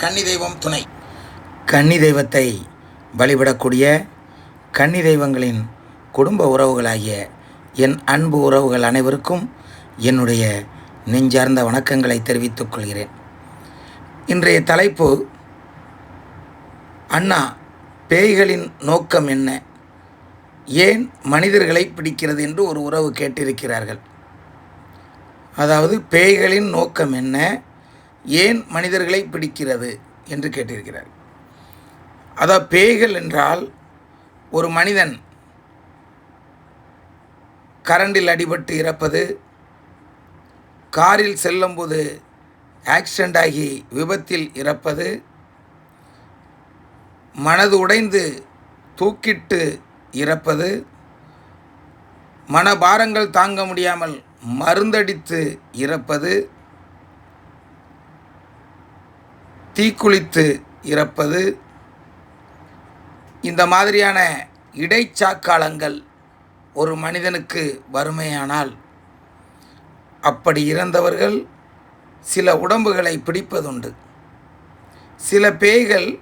கன்னி தெய்வம் துணை. கன்னி தெய்வத்தை வழிபடக்கூடிய கன்னி தெய்வங்களின் குடும்ப உறவுகளாகிய என் அன்பு உறவுகள் அனைவருக்கும் என்னுடைய நெஞ்சார்ந்த வணக்கங்களை தெரிவித்துக் கொள்கிறேன். இன்றைய தலைப்பு அண்ணா பேய்களின் நோக்கம் என்ன? ஏன் மனிதர்களை பிடிக்கிறது என்று ஒரு உறவு கேட்டிருக்கிறார்கள். அதாவது பேய்களின் நோக்கம் என்ன? ஏன் மனிதர்களை பிடிக்கிறது என்று கேட்டிருக்கிறார். அதாவது பேய்கள் என்றால் ஒரு மனிதன் கரண்டில் அடிபட்டு இறப்பது காரில் செல்லும்போது ஆக்சிடெண்ட் ஆகி விபத்தில் இறப்பது மனது உடைந்து தூக்கிட்டு இறப்பது மனபாரங்கள் தாங்க முடியாமல் மருந்தடித்து இறப்பது தீக்குளித்து இறப்பது இந்த மாதிரியான இடைச்சாக்காலங்கள் ஒரு மனிதனுக்கு வறுமையானால் அப்படி இறந்தவர்கள் சில உடம்புகளை பிடிப்பதுண்டு. சில பேய்கள்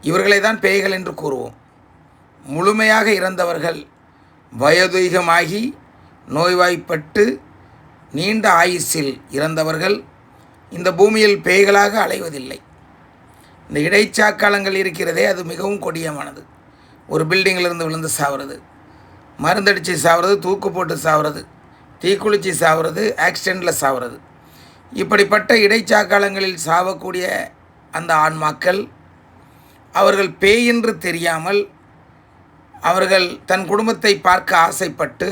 இவர்களை தான் பேய்கள் என்று கூறுவோம். முழுமையாக இறந்தவர்கள் வயதுகமாகி நோய்வாய்ப்பட்டு நீண்ட ஆயுசில் இறந்தவர்கள் இந்த பூமியில் பேய்களாக அலைவதில்லை. இந்த இடைச்சாக்காலங்கள் இருக்கிறதே அது மிகவும் கொடியமானது. ஒரு பில்டிங்கிலிருந்து விழுந்து சாவுறது மருந்தடித்து சாவுறது தூக்கு போட்டு சாவுறது தீக்குளிச்சு சாவுறது ஆக்சிடெண்ட்டில் சாவுறது. இப்படிப்பட்ட இடைச்சாக்காலங்களில் சாவக்கூடிய அந்த ஆன்மாக்கள் அவர்கள் பேய் என்று தெரியாமல் அவர்கள் தன் குடும்பத்தை பார்க்க ஆசைப்பட்டு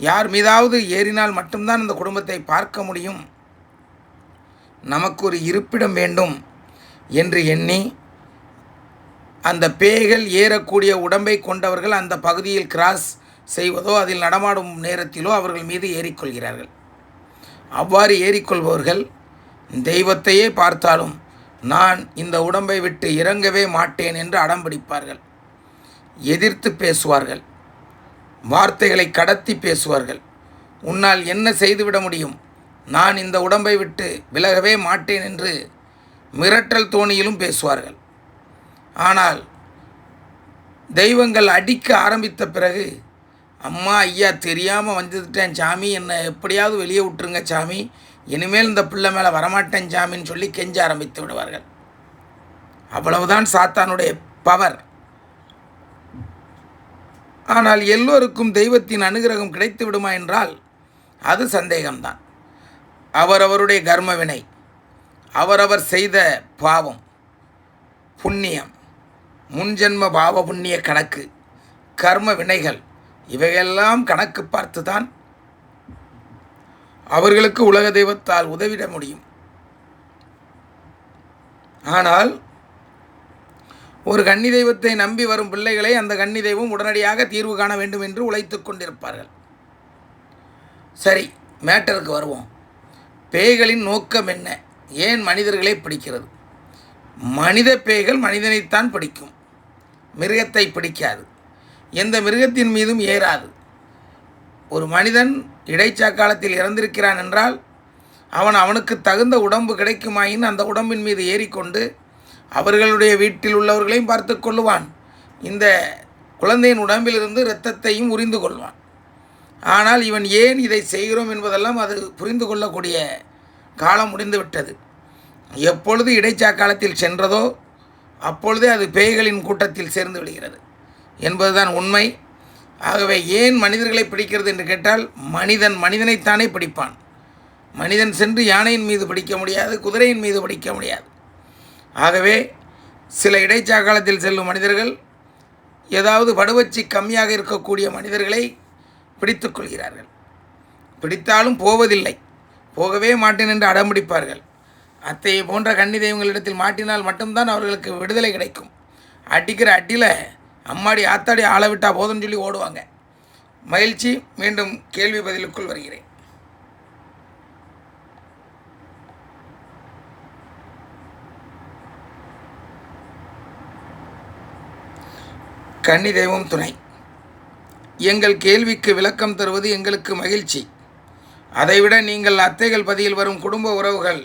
யார் மீதாவது ஏறினால் மட்டும்தான் அந்த குடும்பத்தை பார்க்க முடியும். நமக்கு ஒரு இருப்பிடம் வேண்டும் என்று எண்ணி அந்த பேய்கள் ஏறக்கூடிய உடம்பை கொண்டவர்கள் அந்த பகுதியில் கிராஸ் செய்வதோ அதில் நடமாடும் நேரத்திலோ அவர்கள் மீது ஏறிக்கொள்கிறார்கள். அவ்வாறு ஏறிக்கொள்பவர்கள் தெய்வத்தையே பார்த்தாலும் நான் இந்த உடம்பை விட்டு இறங்கவே மாட்டேன் என்று அடம்பிடிப்பார்கள் எதிர்த்து பேசுவார்கள். வார்த்தைகளை கடத்தி பேசுவார்கள். உன்னால் என்ன செய்துவிட முடியும்? நான் இந்த உடம்பை விட்டு விலகவே மாட்டேன் என்று மிரட்டல் தோணியிலும் பேசுவார்கள். ஆனால் தெய்வங்கள் அடிக்க ஆரம்பித்த பிறகு அம்மா ஐயா தெரியாமல் வந்துட்டேன் சாமி என்னை எப்படியாவது வெளியே விட்டுருங்க சாமி இனிமேல் இந்த பிள்ளை மேலே வரமாட்டேன் சாமின்னு சொல்லி கெஞ்ச ஆரம்பித்து விடுவார்கள். அவ்வளவுதான் சாத்தானுடைய பவர் ஆனால் எல்லோருக்கும் தெய்வத்தின் அனுகிரகம் கிடைத்து விடுமா என்றால் அது சந்தேகம்தான். அவரவருடைய கர்ம வினை அவரவர் செய்த பாவம் புண்ணியம் முன்ஜென்ம பாவ புண்ணிய கணக்கு கர்ம வினைகள் இவையெல்லாம் கணக்கு பார்த்து தான் அவர்களுக்கு உலக தெய்வத்தால் உதவிட முடியும். ஆனால் ஒரு கன்னி தெய்வத்தை நம்பி வரும் பிள்ளைகளை அந்த கன்னி தெய்வம் உடனடியாக தீர்வு காண வேண்டும் என்று உழைத்து கொண்டிருப்பார்கள். சரி மேட்டருக்கு வருவோம். பேய்களின் நோக்கம் என்ன? ஏன் மனிதர்களை பிடிக்கிறது? மனித பேய்கள் மனிதனைத்தான் பிடிக்கும். மிருகத்தை பிடிக்காது. எந்த மிருகத்தின் மீதும் ஏறாது. ஒரு மனிதன் இடைச்சாக்காலத்தில் இறந்திருக்கிறான் என்றால் அவன் அவனுக்கு தகுந்த உடம்பு கிடைக்குமாயின் அந்த உடம்பின் மீது ஏறிக்கொண்டு அவர்களுடைய வீட்டில் உள்ளவர்களையும் பார்த்து கொள்ளுவான். இந்த குழந்தையின் உடம்பிலிருந்து இரத்தத்தையும் உறிந்து கொள்வான். ஆனால் இவன் ஏன் இதை செய்கிறோம் என்பதெல்லாம் அது புரிந்து கொள்ளக்கூடிய காலம் முடிந்துவிட்டது. எப்பொழுது இடைச்சாக்காலத்தில் சென்றதோ அப்பொழுதே அது பேய்களின் கூட்டத்தில் சேர்ந்து விடுகிறது என்பதுதான் உண்மை. ஆகவே ஏன் மனிதர்களை பிடிக்கிறது என்று கேட்டால் மனிதன் மனிதனைத்தானே பிடிப்பான். மனிதன் சென்று யானையின் மீது பிடிக்க முடியாது குதிரையின் மீது பிடிக்க முடியாது. ஆகவே சில இடைச்சாக்காலத்தில் செல்லும் மனிதர்கள் ஏதாவது படுவச்சி கம்மியாக இருக்கக்கூடிய மனிதர்களை பிடித்துக் கொள்கிறார்கள் பிடித்தாலும் போவதில்லை. போகவே மாட்டேன் என்று அடம்பிடிப்பார்கள். அத்தை போன்ற கன்னி தெய்வங்களிடத்தில் மாட்டினால் மட்டும்தான் அவர்களுக்கு விடுதலை கிடைக்கும். அடிக்கிற அடியில் அம்மாடி ஆத்தாடி ஆள விட்டால் போதும்னு சொல்லி ஓடுவாங்க. மகிழ்ச்சி மீண்டும் கேள்வி பதிலுக்குள் வருகிறேன். கன்னி தெய்வம் துணை. எங்கள் கேள்விக்கு விளக்கம் தருவது எங்களுக்கு மகிழ்ச்சி. அதைவிட நீங்கள் அத்தைகள் பதியில் வரும் குடும்ப உறவுகள்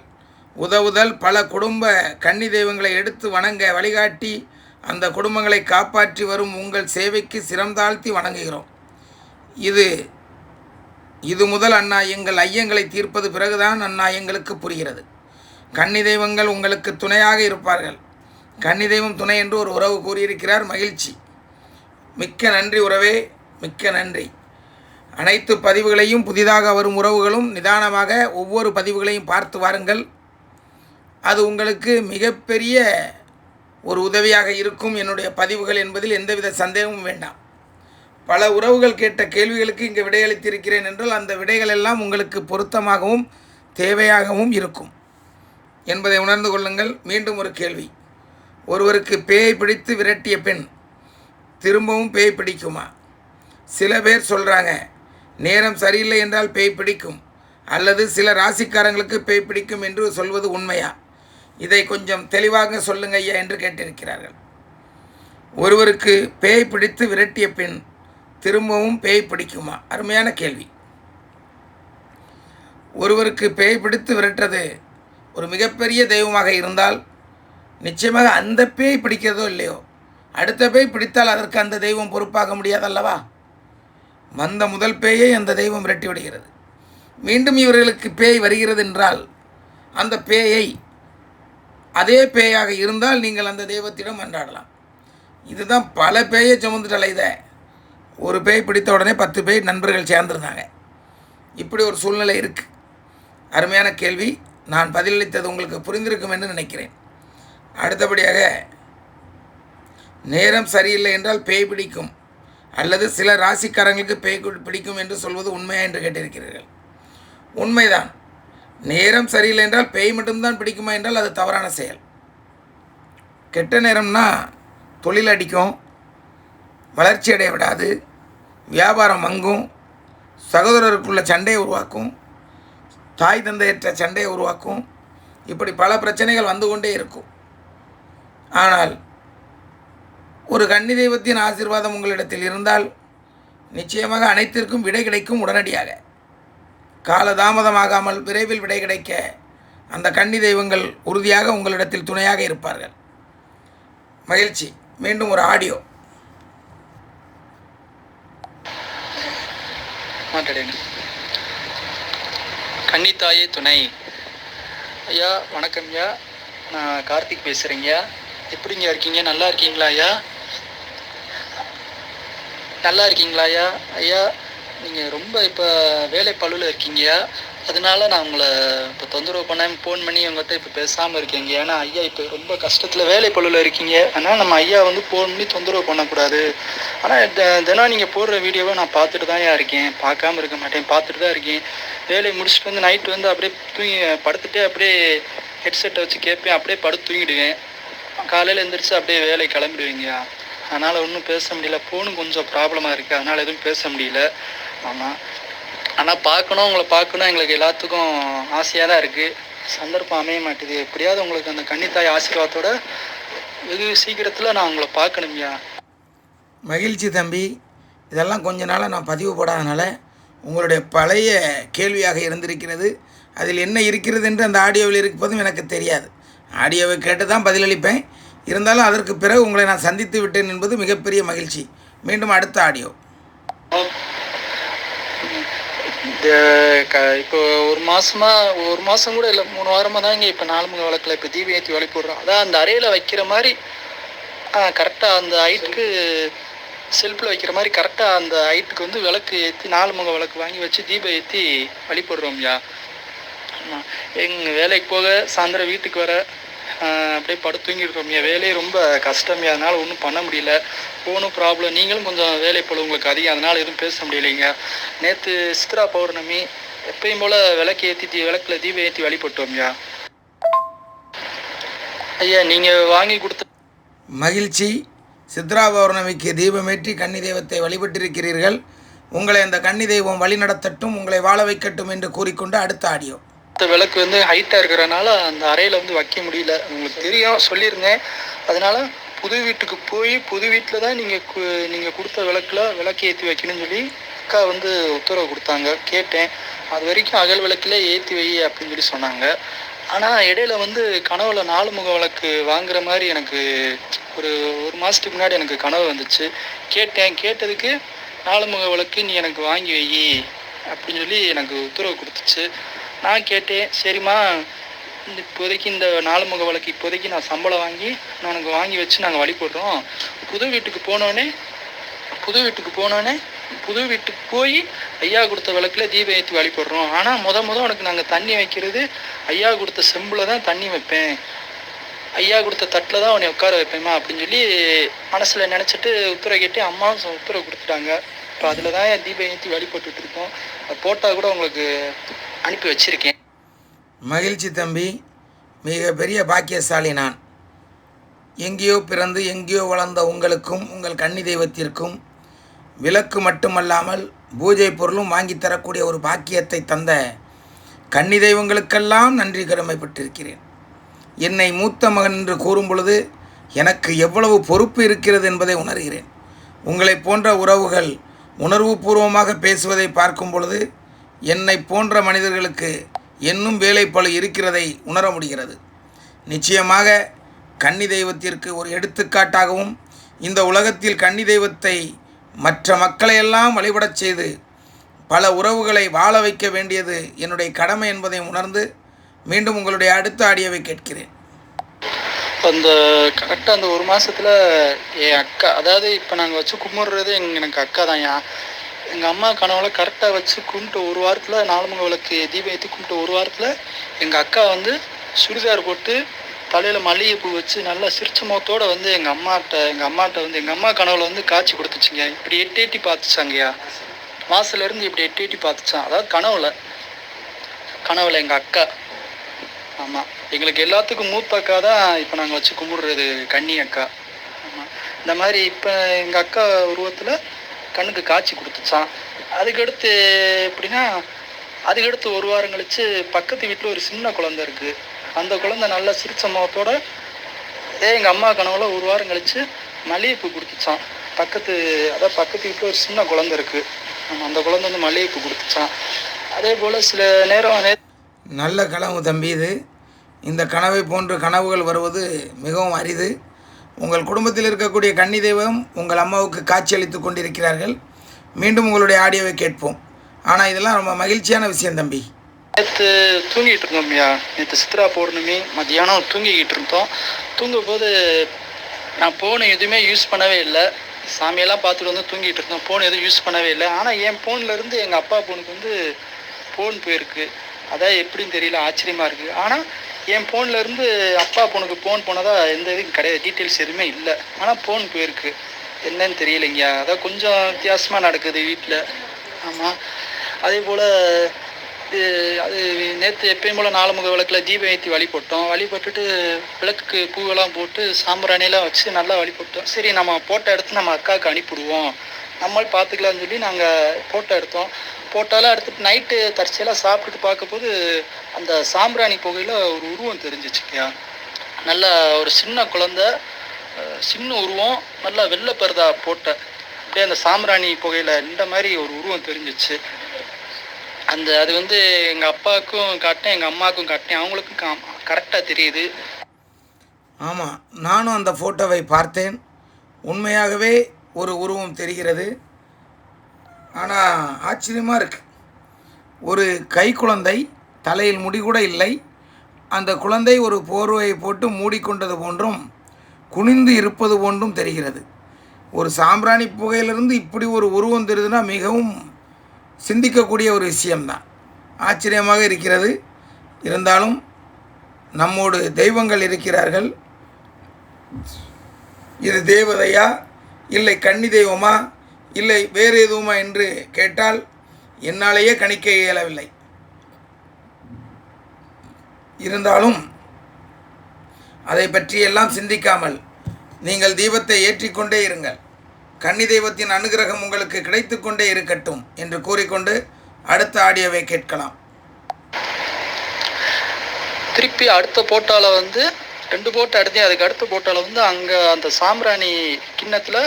உதவுதல் பல குடும்ப கன்னி தெய்வங்களை எடுத்து வணங்க வழிகாட்டி அந்த குடும்பங்களை காப்பாற்றி வரும் உங்கள் சேவைக்கு சிரம் தாழ்த்தி வணங்குகிறோம். இது இது முதல் அண்ணா எங்கள் ஐயங்களை தீர்ப்பது பிறகுதான் அண்ணா எங்களுக்கு புரிகிறது. கன்னி தெய்வங்கள் உங்களுக்கு துணையாக இருப்பார்கள். கன்னி தெய்வம் துணை என்று ஒரு உறவு கூறியிருக்கிறார். மகிழ்ச்சி. மிக்க நன்றி உறவே. மிக்க நன்றி. அனைத்து பதிவுகளையும் புதிதாக வரும் உறவுகளும் நிதானமாக ஒவ்வொரு பதிவுகளையும் பார்த்து வாருங்கள். அது உங்களுக்கு மிகப்பெரிய ஒரு உதவியாக இருக்கும். என்னுடைய பதிவுகள் என்பதில் எந்தவித சந்தேகமும் வேண்டாம். பல உறவுகள் கேட்ட கேள்விகளுக்கு இங்கே விடையளித்திருக்கிறேன் என்றால் அந்த விடைகள் எல்லாம் உங்களுக்கு பொருத்தமாகவும் தேவையாகவும் இருக்கும் என்பதை உணர்ந்து கொள்ளுங்கள். மீண்டும் ஒரு கேள்வி. ஒருவருக்கு பேயை பிடித்து விரட்டிய பெண் திரும்பவும் பேய் பிடிக்குமா? சில பேர் சொல்கிறாங்க நேரம் சரியில்லை என்றால் பேய் பிடிக்கும். அல்லது சில ராசிக்காரங்களுக்கு பேய் பிடிக்கும் என்று சொல்வது உண்மையா? இதை கொஞ்சம் தெளிவாக சொல்லுங்க ஐயா என்று கேட்டிருக்கிறார்கள். ஒருவருக்கு பேய் பிடித்து விரட்டிய பின் திரும்பவும் பேய் பிடிக்குமா? அருமையான கேள்வி. ஒருவருக்கு பேய் பிடித்து விரட்டுறது ஒரு மிகப்பெரிய தெய்வமாக இருந்தால் நிச்சயமாக அந்த பேய் பிடிக்கிறதோ இல்லையோ அடுத்த பேய் பிடித்தால் அதற்கு அந்த தெய்வம் பொறுப்பாக முடியாதல்லவா? வந்த முதல் பேயை அந்த தெய்வம் விரட்டி விடுகிறது மீண்டும் இவர்களுக்கு பேய் வருகிறது என்றால் அந்த பேயை அதே பேயாக இருந்தால் நீங்கள் அந்த தெய்வத்திடம் அன்றாடலாம். இதுதான் பல பேயை சுமந்துட்டு அலைத ஒரு பேய் பிடித்த உடனே பத்து பேய் நண்பர்கள் சேர்ந்துருந்தாங்க. இப்படி ஒரு சூழ்நிலை இருக்குது அருமையான கேள்வி. நான் பதிலளித்தது உங்களுக்கு புரிந்திருக்கும் என்று நினைக்கிறேன். அடுத்தபடியாக நேரம் சரியில்லை என்றால் பேய் பிடிக்கும். அல்லது சில ராசிக்காரங்களுக்கு பேய் பிடிக்கும் என்று சொல்வது உண்மையா என்று கேட்டிருக்கிறீர்கள். உண்மைதான். நேரம் சரியில்லை என்றால் பேய் மட்டும்தான் பிடிக்குமா என்றால் அது தவறான செயல். கெட்ட நேரம்னா தொழில் அடிக்கும் வளர்ச்சி அடைய விடாது வியாபாரம் மங்கும் சகோதரருக்குள்ள சண்டையை உருவாக்கும் தாய் தந்தையற்ற சண்டையை உருவாக்கும் இப்படி பல பிரச்சனைகள் வந்து கொண்டே இருக்கும். ஆனால் ஒரு கன்னி தெய்வத்தின் ஆசீர்வாதம் உங்களிடத்தில் இருந்தால் நிச்சயமாக அனைத்திற்கும் விடை கிடைக்கும் உடனடியாக. காலதாமதமாகாமல் விரைவில் விடை கிடைக்க அந்த கன்னி தெய்வங்கள் உறுதியாக உங்களிடத்தில் துணையாக இருப்பார்கள். மகிழ்ச்சி. மீண்டும் ஒரு ஆடியோ. கன்னித்தாயே துணை. ஐயா வணக்கம் ஐயா. நான் கார்த்திக் பேசுகிறேங்க எப்படிங்க இருக்கீங்க? நல்லா இருக்கீங்களா ஐயா? நல்லா இருக்கீங்களா ஐயா? ஐயா நீங்கள் ரொம்ப இப்போ வேலை பழுவில் இருக்கீங்கய்யா அதனால நான் உங்களை இப்போ தொந்தரவு பண்ணாமல் ஃபோன் பண்ணி உங்கள்கிட்ட இப்போ பேசாமல் இருக்கீங்க. ஏன்னா ஐயா இப்போ ரொம்ப கஷ்டத்தில் வேலை பழுவில் இருக்கீங்க. அதனால் நம்ம ஐயா வந்து ஃபோன் பண்ணி தொந்தரவு பண்ணக்கூடாது. ஆனால் தினம் நீங்கள் போடுற வீடியோவை நான் பார்த்துட்டு தான் இருக்கேன். பார்க்காம இருக்க மாட்டேன். பார்த்துட்டு தான் இருக்கேன். வேலையை முடிச்சுட்டு வந்து நைட்டு வந்து அப்படியே தூங்கி படுத்துகிட்டே அப்படியே ஹெட்செட்டை வச்சு கேட்பேன் அப்படியே படுத்து தூங்கிடுவேன். காலையில் எழுந்திரிச்சு அப்படியே வேலை கிளம்பிடுவீங்க அதனால் ஒன்றும் பேச முடியல. ஃபோனும் கொஞ்சம் ப்ராப்ளமாக இருக்குது அதனால் எதுவும் பேச முடியல. ஆமாம் ஆனால் பார்க்கணும் உங்களை பார்க்கணும். எங்களுக்கு எல்லாத்துக்கும் ஆசையாக தான் இருக்குது சந்தர்ப்பம் அமைய மாட்டேது. எப்படியாவது உங்களுக்கு அந்த கன்னித்தாய் ஆசீர்வாதத்தோட வெகு சீக்கிரத்தில் நான் உங்களை பார்க்கணும்யா மகிழ்ச்சி தம்பி. இதெல்லாம் கொஞ்ச நாளாக நான் பதிவு போடாதனால உங்களுடைய பழைய கேள்வியாக இருந்திருக்கிறது. அதில் என்ன இருக்கிறது என்று அந்த ஆடியோவில் இருப்பதும் எனக்கு தெரியாது. ஆடியோவை கேட்டு தான் பதிலளிப்பேன். இருந்தாலும் அதற்கு பிறகு உங்களை நான் சந்தித்து விட்டேன் என்பது மிகப்பெரிய மகிழ்ச்சி. மீண்டும் அடுத்த ஆடியோ. இப்போ ஒரு மாசமா ஒரு மாசம் கூட இல்லை மூணு வாரமா தாங்க இப்போ நாலு முக விளக்கில் இப்போ தீபம் ஏற்றி வழி போடுறோம். அதான் அந்த அறையில் வைக்கிற மாதிரி கரெக்டாக அந்த ஹைட்டுக்கு செல்ஃபில் வைக்கிற மாதிரி கரெக்டாக அந்த ஹைட்டுக்கு வந்து விளக்கு ஏற்றி நாலு முக விளக்கு வாங்கி வச்சு தீபம் ஏற்றி வழிபடுறோம்யா எங்கள் வேலைக்கு போக சாயந்தரம் வீட்டுக்கு வர அப்படியே படுத்து தூங்கிடுறோம்யா வேலையே ரொம்ப கஷ்டம்யா அதனால் ஒன்றும் பண்ண முடியல. ஃபோனும் ப்ராப்ளம் நீங்களும் கொஞ்சம் வேலை போல உங்களுக்கு அதிகம். அதனால் எதுவும் பேச முடியலைங்க. நேற்று சித்ரா பௌர்ணமி எப்பயும் போல் விளக்கு ஏற்றி தீ விளக்கில் தீபம் ஏற்றி வழிபட்டோம்யா ஐயா. நீங்கள் வாங்கி கொடுத்த மகிழ்ச்சி. சித்ரா பௌர்ணமிக்கு தீபமேற்றி கன்னி தெய்வத்தை வழிபட்டிருக்கிறீர்கள். உங்களை அந்த கன்னி தெய்வம் வழிநடத்தட்டும் உங்களை வாழ வைக்கட்டும் என்று கூறிக்கொண்டு அடுத்த ஆடியோ. இந்த விளக்கு வந்து ஹைட்டாக இருக்கிறனால அந்த அறையில் வந்து வைக்க முடியல. உங்களுக்கு தெரியும் சொல்லியிருந்தேன். அதனால் புது வீட்டுக்கு போய் புது வீட்டில் தான் நீங்கள் நீங்கள் கொடுத்த விளக்கில் விளக்கு ஏற்றி வைக்கணும்னு சொல்லி அக்கா வந்து உத்தரவு கொடுத்தாங்க. கேட்டேன். அது வரைக்கும் அகல் விளக்கில் ஏற்றி வை அப்படின்னு சொல்லி சொன்னாங்க. ஆனால் இடையில வந்து கனவுல நாலு முக விளக்கு வாங்குற மாதிரி எனக்கு ஒரு ஒரு மாதத்துக்கு முன்னாடி எனக்கு கனவு வந்துச்சு. கேட்டேன். கேட்டதுக்கு நாலு முக விளக்கு நீ எனக்கு வாங்கி வை அப்படின்னு சொல்லி எனக்கு உத்தரவு கொடுத்துச்சு. நான் கேட்டேன் சரிம்மா இந்த இப்போதைக்கு இந்த நாலு முக வழக்கு இப்போதைக்கு நான் சம்பளம் வாங்கி நான் உனக்கு வாங்கி வச்சு நாங்கள் வழிபடுறோம் புது வீட்டுக்கு போனோடனே புது வீட்டுக்கு போனோடனே புது வீட்டுக்கு போய் ஐயா கொடுத்த விளக்கில் தீபம் ஏற்றி வழிபடுறோம் ஆனால் முத முத உனக்கு நாங்கள் தண்ணி வைக்கிறது ஐயா கொடுத்த செம்பில் தான் தண்ணி வைப்பேன். ஐயா கொடுத்த தட்டில் தான் உன்னை உட்கார வைப்பேம்மா அப்படின்னு சொல்லி மனசில் நினச்சிட்டு உத்தரவு கேட்டு அம்மாவும் உத்தரவு கொடுத்துட்டாங்க. இப்போ அதில் தான் தீபம் ஏற்றி வழிபட்டுட்டு அது போட்டால் கூட உங்களுக்கு அனுப்பி வச்சிருக்கேன். மகிழ்ச்சி தம்பி. மிகப்பெரிய பாக்கியசாலி நான். எங்கேயோ பிறந்து எங்கேயோ வளர்ந்த உங்களுக்கும் உங்கள் கன்னி தெய்வத்திற்கும் விளக்கு மட்டுமல்லாமல் பூஜை பொருளும் வாங்கித் தரக்கூடிய ஒரு பாக்கியத்தை தந்த கன்னி தெய்வங்களுக்கெல்லாம் நன்றி கடமைப்பட்டிருக்கிறேன். என்னை மூத்த மகன் என்று கூறும் பொழுது எனக்கு எவ்வளவு பொறுப்பு இருக்கிறது என்பதை உணர்கிறேன். உங்களைப் போன்ற உறவுகள் உணர்வுபூர்வமாக பேசுவதை பார்க்கும் பொழுது என்னை போன்ற மனிதர்களுக்கு இன்னும் பல இருக்கிறதை உணர முடிகிறது. நிச்சயமாக கன்னி தெய்வத்திற்கு ஒரு எடுத்துக்காட்டாகவும் இந்த உலகத்தில் கன்னி தெய்வத்தை மற்ற மக்களையெல்லாம் வழிபடச் செய்து பல உறவுகளை வாழ வைக்க வேண்டியது என்னுடைய கடமை என்பதை உணர்ந்து மீண்டும் உங்களுடைய அடுத்த ஆடியோவை கேட்கிறேன். அந்த கரெக்டாக அந்த ஒரு மாதத்தில் என் அக்கா அதாவது இப்போ நாங்கள் வச்சு கும்பிட்றது எங்க எனக்கு அக்கா தான் எங்கள் அம்மா கனவுல கரெக்டாக வச்சு கும்பிட்டு ஒரு வாரத்தில் நாலுமுக விளக்கு தீபம் ஏற்றி கும்பிட்டு ஒரு வாரத்தில் எங்கள் அக்கா வந்து சுடிதார் போட்டு தலையில் மல்லிகைப்பூ வச்சு நல்லா சிரிச்ச முகத்தோட வந்து எங்கள் அம்மாட்ட எங்கள் அம்மாட்ட வந்து எங்கள் அம்மா கனவுல வந்து காட்சி கொடுத்துச்சுங்க. இப்படி எட்டு எட்டி பார்த்துச்சாங்கய்யா. வாசல்ல இப்படி எட்டு எட்டி பார்த்துச்சான் அதாவது கனவுல கனவுல எங்கள் அக்கா. ஆமாம் எங்களுக்கு எல்லாத்துக்கும் மூத்த அக்கா தான் இப்போ நாங்கள் வச்சு கும்பிடுறது கன்னி அக்கா. ஆமாம் இந்த மாதிரி இப்போ எங்கள் அக்கா உருவத்தில் கண்ணுக்கு காட்சி கொடுத்துச்சான் அதுக்கடுத்து எப்படின்னா அதுக்கடுத்து ஒரு வாரம் கழித்து பக்கத்து வீட்டில் ஒரு சின்ன குழந்தை இருக்குது அந்த குழந்தை நல்லா சிரிச்ச முகத்தோட ஏ எங்கள் அம்மா கனவுல ஒரு வாரம் கழித்து மல்லிகைப்பூ கொடுத்துச்சான் பக்கத்து அதான் பக்கத்து வீட்டில் ஒரு சின்ன குழந்தை இருக்குது அந்த குழந்தை வந்து மல்லிகைப்பூ கொடுத்துச்சான் அதே போல் சில நேரம் நல்ல கனவு தம்பி இது. இந்த கனவை போன்ற கனவுகள் வருவது மிகவும் அரிது. உங்கள் குடும்பத்தில் இருக்கக்கூடிய கன்னி தெய்வம் உங்கள் அம்மாவுக்கு காட்சியளித்து கொண்டிருக்கிறார்கள். மீண்டும் உங்களுடைய ஆடியோவை கேட்போம். ஆனால் இதெல்லாம் ரொம்ப மகிழ்ச்சியான விஷயம் தம்பி. நேற்று தூங்கிட்டு இருந்தோம் ஐயா. நேற்று சித்ரா பௌர்ணமி மத்தியானம் தூங்கிக்கிட்டு இருந்தோம். தூங்கும்போது நான் ஃபோனை எதுவுமே யூஸ் பண்ணவே இல்லை. சாமியெல்லாம் பார்த்துட்டு வந்து தூங்கிட்டு இருந்தோம். ஃபோன் எதுவும் யூஸ் பண்ணவே இல்லை. ஆனால் என் ஃபோன்லேருந்து எங்கள் அப்பா ஃபோனுக்கு வந்து ஃபோன் போயிருக்கு. அதான் எப்படின்னு தெரியல. ஆச்சரியமாக இருக்குது ஆனால் என் ஃபோனில் இருந்து அப்பா பொண்ணுக்கு ஃபோன் போனதா எந்த இதுவும் கிடையாது. டீட்டெயில்ஸ் எதுவுமே இல்லை. ஆனால் ஃபோன் போயிருக்கு. என்னன்னு தெரியலைங்கய்யா அதான் கொஞ்சம் வித்தியாசமாக நடக்குது வீட்டில் ஆமாம் அதே போல் இது அது நேற்று எப்பயும் போல் நாலு முக விளக்கில் தீபம் ஏற்றி வழிபட்டோம் வழிபட்டுட்டு விளக்குக்கு பூவெல்லாம் போட்டு சாம்பிராணியெல்லாம் வச்சு நல்லா வழிபட்டோம் சரி நம்ம போட்ட இடத்து நம்ம அக்காவுக்கு அனுப்பிவிடுவோம். நம்மளே பார்த்துக்கலாம்னு சொல்லி நாங்கள் ஃபோட்டோ எடுத்தோம். ஃபோட்டோலாம் எடுத்துட்டு நைட்டு தற்செயலாக சாப்பிட்டுட்டு பார்க்கும்போது அந்த சாம்பிராணி புகையில் ஒரு உருவம் தெரிஞ்சிச்சுக்கயா நல்லா ஒரு சின்ன குழந்த சின்ன உருவம் நல்லா வெள்ளை பரதா போட்ட அப்படியே அந்த சாம்பிராணி புகையில் இந்த மாதிரி ஒரு உருவம் தெரிஞ்சிச்சு. அந்த அது வந்து எங்கள் அப்பாவுக்கும் காட்டினேன் எங்கள் அம்மாவுக்கும் காட்டினேன். அவங்களுக்கும் கா கரெக்டாக தெரியுது. ஆமாம் நானும் அந்த ஃபோட்டோவை பார்த்தேன். உண்மையாகவே ஒரு உருவம் தெரிகிறது. ஆனால் ஆச்சரியமாக இருக்கு. ஒரு கை குழந்தை தலையில் முடி கூட இல்லை. அந்த குழந்தை ஒரு போர்வையை போட்டு மூடிக்கொண்டது போன்றும் குனிந்து இருப்பது போன்றும் தெரிகிறது. ஒரு சாம்பிராணி புகையிலிருந்து இப்படி ஒரு உருவம் தெரியுதுன்னா மிகவும் சிந்திக்கக்கூடிய ஒரு விஷயம்தான். ஆச்சரியமாக இருக்கிறது. இருந்தாலும் நம்மோடு தெய்வங்கள் இருக்கிறார்கள். இது தேவதையா இல்லை கன்னி தெய்வமா? இல்லை வேறு எதுவுமா என்று கேட்டால் என்னாலேயே கணிக்க இயலவில்லை. இருந்தாலும் அதை பற்றியெல்லாம் சிந்திக்காமல் நீங்கள் தீபத்தை ஏற்றிக்கொண்டே இருங்கள். கன்னி தெய்வத்தின் அனுகிரகம் உங்களுக்கு கிடைத்துக்கொண்டே இருக்கட்டும் என்று கூறிக்கொண்டு அடுத்த ஆடியோவை கேட்கலாம். திருப்பி அடுத்த போட்டால வந்து ரெண்டு போட்டு எடுத்தேன் அதுக்கு அடுத்த போட்டால வந்து அங்கே அந்த சாம்பிராணி கிண்ணத்தில்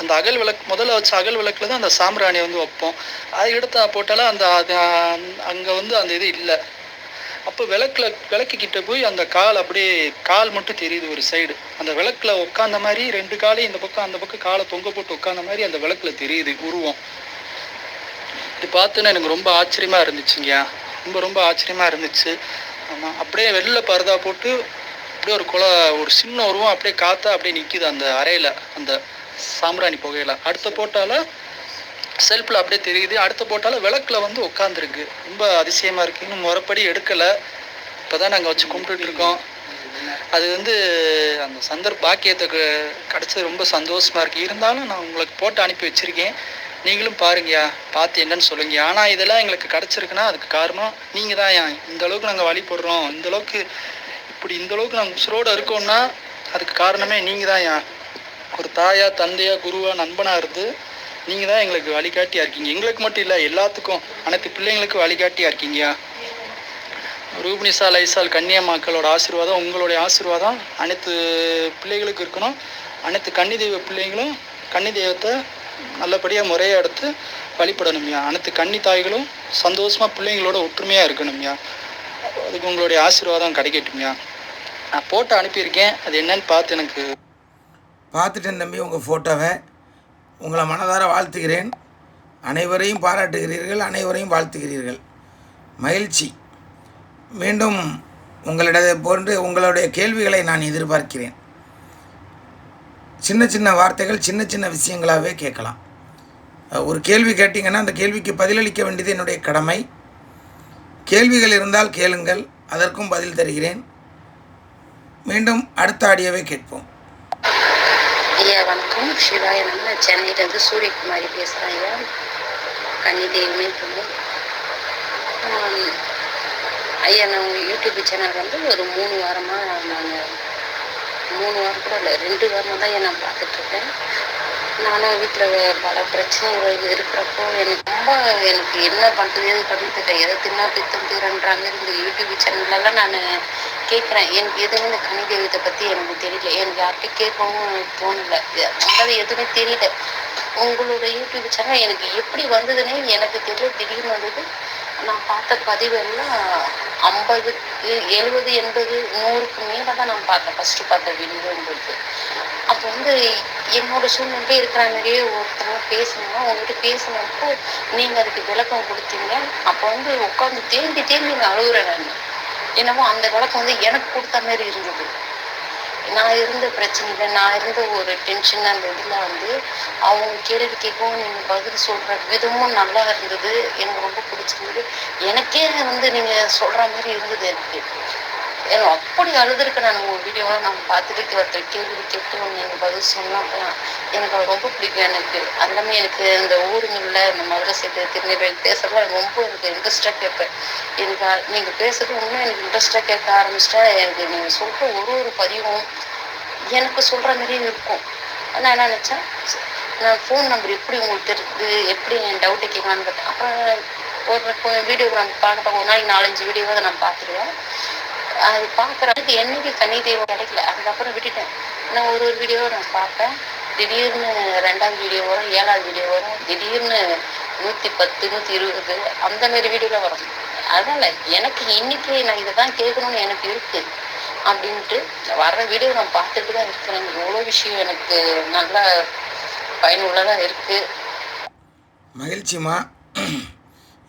அந்த அகல் விளக்கு முதல்ல வச்ச அகல் விளக்கில் தான் அந்த சாம்பிராணியை வந்து வைப்போம். அது அடுத்த போட்டால அந்த அது அங்கே வந்து அந்த இது இல்லை. அப்போ விளக்கில் விளக்கு கிட்ட போய் அந்த கால் அப்படியே கால் மட்டும் தெரியுது ஒரு சைடு அந்த விளக்கில் உட்காந்த மாதிரி ரெண்டு காலையும் இந்த பக்கம் அந்த பக்கம் காலை தொங்க போட்டு உட்காந்த மாதிரி அந்த விளக்கில் தெரியுது உருவம். இது பார்த்துன்னு எனக்கு ரொம்ப ஆச்சரியமாக இருந்துச்சுங்கய்யா. ரொம்ப ரொம்ப ஆச்சரியமாக இருந்துச்சு. ஆமாம் அப்படியே வெளில பரதா போட்டு அப்படியே ஒரு குலை ஒரு சின்ன உருவம் அப்படியே காத்தா அப்படியே நிற்கிது அந்த அறையில் அந்த சாம்பிராணி புகையில். அடுத்த போட்டால செல்ஃபில் அப்படியே தெரியுது. அடுத்த போட்டால விளக்கில் வந்து உட்காந்துருக்கு ரொம்ப அதிசயமாக இருக்குது இன்னும் முறைப்படி எடுக்கலை. இப்போ தான் நாங்கள் வச்சு கும்பிட்டுட்ருக்கோம் அது வந்து அந்த சந்தர்ப்ப பாக்கியத்துக்கு கிடச்சது ரொம்ப சந்தோஷமாக இருக்குது இருந்தாலும் நான் உங்களுக்கு போட்டு அனுப்பி வச்சிருக்கேன். நீங்களும் பாருங்கயா பார்த்து என்னன்னு சொல்லுங்க. ஆனால் இதெல்லாம் எங்களுக்கு கிடச்சிருக்குன்னா அதுக்கு காரணம் நீங்கள் தான் இந்த அளவுக்கு நாங்கள் வழிபடுறோம் இந்த அளவுக்கு இப்படி இந்த அளவுக்கு நாங்கள் உசுரோடு இருக்கோம்னா அதுக்கு காரணமே நீங்கள் தான் ஏன் ஒரு தாயா தந்தையா குருவா நண்பனாக இருந்து நீங்கள் தான் எங்களுக்கு வழிகாட்டியா இருக்கீங்க. எங்களுக்கு மட்டும் இல்லை எல்லாத்துக்கும் அனைத்து பிள்ளைங்களுக்கும் வழிகாட்டியா இருக்கீங்கயா ரூபினிசா லைசால் கன்னியம்மாக்களோட ஆசீர்வாதம் உங்களுடைய ஆசீர்வாதம் அனைத்து பிள்ளைகளுக்கும் இருக்கணும். அனைத்து கன்னி தெய்வ பிள்ளைங்களும் கன்னி தெய்வத்தை நல்லபடியாக முறையாக எடுத்து வழிபடணும்யா அனைத்து கன்னி தாய்களும் சந்தோஷமாக பிள்ளைங்களோட ஒற்றுமையாக இருக்கணும்யா அதுக்கு உங்களுடைய ஆசீர்வாதம் கிடைக்கட்டும்யா. நான் ஃபோட்டோ அனுப்பியிருக்கேன். அது என்னன்னு பார்த்து எனக்கு பார்த்துட்டேன் தம்பி உங்கள் ஃபோட்டோவை உங்களை மனதார வாழ்த்துகிறேன். அனைவரையும் பாராட்டுகிறீர்கள் அனைவரையும் வாழ்த்துகிறீர்கள். மகிழ்ச்சி. மீண்டும் உங்களிட போன்று உங்களுடைய கேள்விகளை நான் எதிர்பார்க்கிறேன். சின்ன சின்ன வார்த்தைகள் சின்ன சின்ன விஷயங்களாகவே கேட்கலாம். ஒரு கேள்வி கேட்டிங்கன்னா அந்த கேள்விக்கு பதிலளிக்க வேண்டியது என்னுடைய கடமை. கேள்விகள் இருந்தால் கேளுங்கள் அதற்கும் பதில் தருகிறேன். மீண்டும் அடுத்த ஆடியோவை கேட்போம். ஐயா வணக்கம். சிவாய நம்ம சென்னையிலேருந்து சூரியகுமாரி பேசுகிறேன் ஐயா. கன்னி தெய்வமே ஐயா நான் உங்கள் யூடியூப் சேனல் வந்து ஒரு மூணு வாரமாக நாங்கள் மூணு வாரம் கூட இல்லை ரெண்டு வாரமாக தான் நான் பார்த்துட்ருக்கேன். நானும் வீட்டில் பல பிரச்சனைகள் இருக்கிறப்போ எனக்கு ரொம்ப எனக்கு என்ன பண்ணுறதுன்னு பண்ணிட்டு எதை தின்னா பித்தம் தீரன்றாங்க இந்த யூடியூப் சேனல்லலாம் நான் கேட்குறேன் எனக்கு எதுவுமே இந்த கனி தெய்வத்தை பற்றி எனக்கு தெரியல. எனக்கு யார்கிட்ட கேட்கவும் தோணல. அதாவது எதுவுமே தெரியல. உங்களோட யூடியூப் சேனல் எனக்கு எப்படி வந்ததுன்னே எனக்கு தெரியல. திடீர்னு வந்தது நான் பார்த்த பதிவெல்லாம் ஐம்பது எழுபது எண்பது நூறுக்கு மேலே தான் நான் பார்த்தேன் ஃபஸ்ட்டு பார்த்த வீடியோங்கிறது அப்போ வந்து என்னோட சூழ்நிலை இருக்கிற மாதிரியே ஒருத்தவங்க பேசணும்னா உங்ககிட்ட பேசினப்போ நீங்கள் அதுக்கு விளக்கம் கொடுத்தீங்க. அப்போ வந்து உட்காந்து தேம்பி தேம்பி நான் அழுகுறேன் நான். என்னமோ அந்த விளக்கம் வந்து எனக்கு கொடுத்த மாதிரி இருந்தது. நான் இருந்த பிரச்சனையில நான் இருந்த ஒரு டென்ஷன் அந்த இதில் வந்து அவங்க கேள்வி கேட்கவும் நீங்கள் பதில் சொல்கிற விதமும் நல்லா இருந்தது. எனக்கு ரொம்ப பிடிச்சிருந்தது. எனக்கே வந்து நீங்கள் சொல்கிற மாதிரி இருந்தது எனக்கு. ஏன்னா அப்படி அழுதுருக்கேன் நான் உங்கள் வீடியோவை நான் பார்த்துட்டு ஒருத்தர் கேள்வி கேட்டு நீங்கள் பதில் சொன்னப்ப எனக்கு அது ரொம்ப பிடிக்கும் எனக்கு. அதெல்லாமே எனக்கு இந்த ஊருங்களில் இந்த மதுரை சைடு திருநெல்வேலி பேசுறதுல எனக்கு ரொம்ப எனக்கு இன்ட்ரெஸ்டாக கேட்பேன். எனக்கு நீங்கள் பேசுறது இன்னும் எனக்கு இன்ட்ரெஸ்டாக கேட்க ஆரம்பிச்சிட்டா எனக்கு நீங்கள் சொல்கிற ஒரு ஒரு பதிவும் எனக்கு சொல்கிற மாதிரியும் இருக்கும். நான் என்ன நினச்சேன் நான் ஃபோன் நம்பர் எப்படி உங்களுக்கு தெரியுது? எப்படி என் டவுட்டை கேட்கலான்னு பார்த்தேன் அப்புறம் ஒரு வீடியோ நான் பார்க்க ஒரு நாளைக்கு நாலஞ்சு வீடியோவை நான் பார்த்துருவேன் அது பார்க்குறதுக்கு என்னைக்கு கன்னி தெய்வம் கிடைக்கல. அதுக்கப்புறம் விட்டுட்டேன். நான் ஒரு ஒரு வீடியோவை நான் பார்ப்பேன். திடீர்னு ரெண்டாவது வீடியோ வரும் ஏழாவது வீடியோ வரும் திடீர்னு நூற்றி பத்து நூற்றி இருபது அந்தமாரி வீடியோவில் வரும். அதனால் எனக்கு இன்னைக்கு நான் இதை தான் கேட்கணும்னு எனக்கு இருக்கு அப்படின்ட்டு வர்ற வீடியோ நான் பார்த்துட்டு தான் இருக்கிறேன். எவ்வளோ விஷயம் எனக்கு நல்லா பயனுள்ளதாக இருக்குது மகிழ்ச்சிமா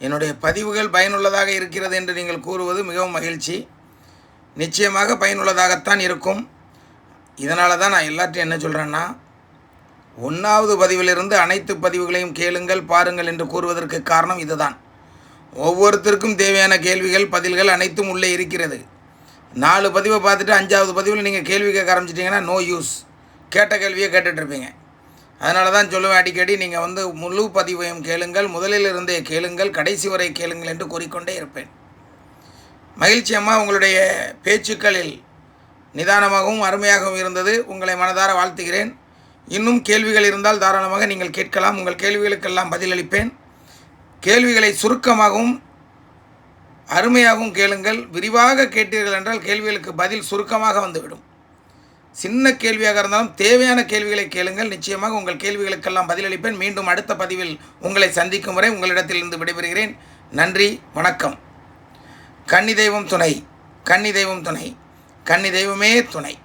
என்னுடைய பதிவுகள் பயனுள்ளதாக இருக்கிறது என்று நீங்கள் கூறுவது மிகவும் மகிழ்ச்சி. நிச்சயமாக பயனுள்ளதாகத்தான் இருக்கும். இதனால தான் நான் எல்லாத்தையும் என்ன சொல்கிறேன்னா ஒன்றாவது பதிவிலிருந்து அனைத்து பதிவுகளையும் கேளுங்கள் பாருங்கள் என்று கூறுவதற்கு காரணம் இதுதான். ஒவ்வொருத்தருக்கும் தேவையான கேள்விகள் பதில்கள் அனைத்தும் உள்ளே இருக்கிறது. நாலு பதிவை பார்த்துட்டு அஞ்சாவது பதிவில் நீங்கள் கேள்வி கேட்க ஆரம்பிச்சிட்டிங்கன்னா நோ யூஸ் கேட்ட கேள்வியை கேட்டுட்ருப்பீங்க அதனால தான் சொல்லுவேன் அடிக்கடி நீங்கள் வந்து முழு பதிவையும் கேளுங்கள் முதலில் இருந்தே கேளுங்கள் கடைசி வரை கேளுங்கள் என்று கூறிக்கொண்டே இருப்பேன். மகிழ்ச்சி அம்மா உங்களுடைய பேச்சுக்களில் நிதானமாகவும் அருமையாகவும் இருந்தது. உங்களை மனதார வாழ்த்துகிறேன். இன்னும் கேள்விகள் இருந்தால் தாராளமாக நீங்கள் கேட்கலாம். உங்கள் கேள்விகளுக்கெல்லாம் பதிலளிப்பேன். கேள்விகளை சுருக்கமாகவும் அருமையாகவும் கேளுங்கள். விரிவாக கேட்டீர்கள் என்றால் கேள்விகளுக்கு பதில் சுருக்கமாக வந்துவிடும். சின்ன கேள்வியாக இருந்தாலும் தேவையான கேள்விகளை கேளுங்கள். நிச்சயமாக உங்கள் கேள்விகளுக்கெல்லாம் பதிலளிப்பேன். மீண்டும் அடுத்த பதிவில் உங்களை சந்திக்கும் வரை உங்களிடத்திலிருந்து விடைபெறுகிறேன். நன்றி வணக்கம். கன்னி தெய்வம் துணை கன்னி தெய்வம் துணை கன்னி தெய்வமே துணை.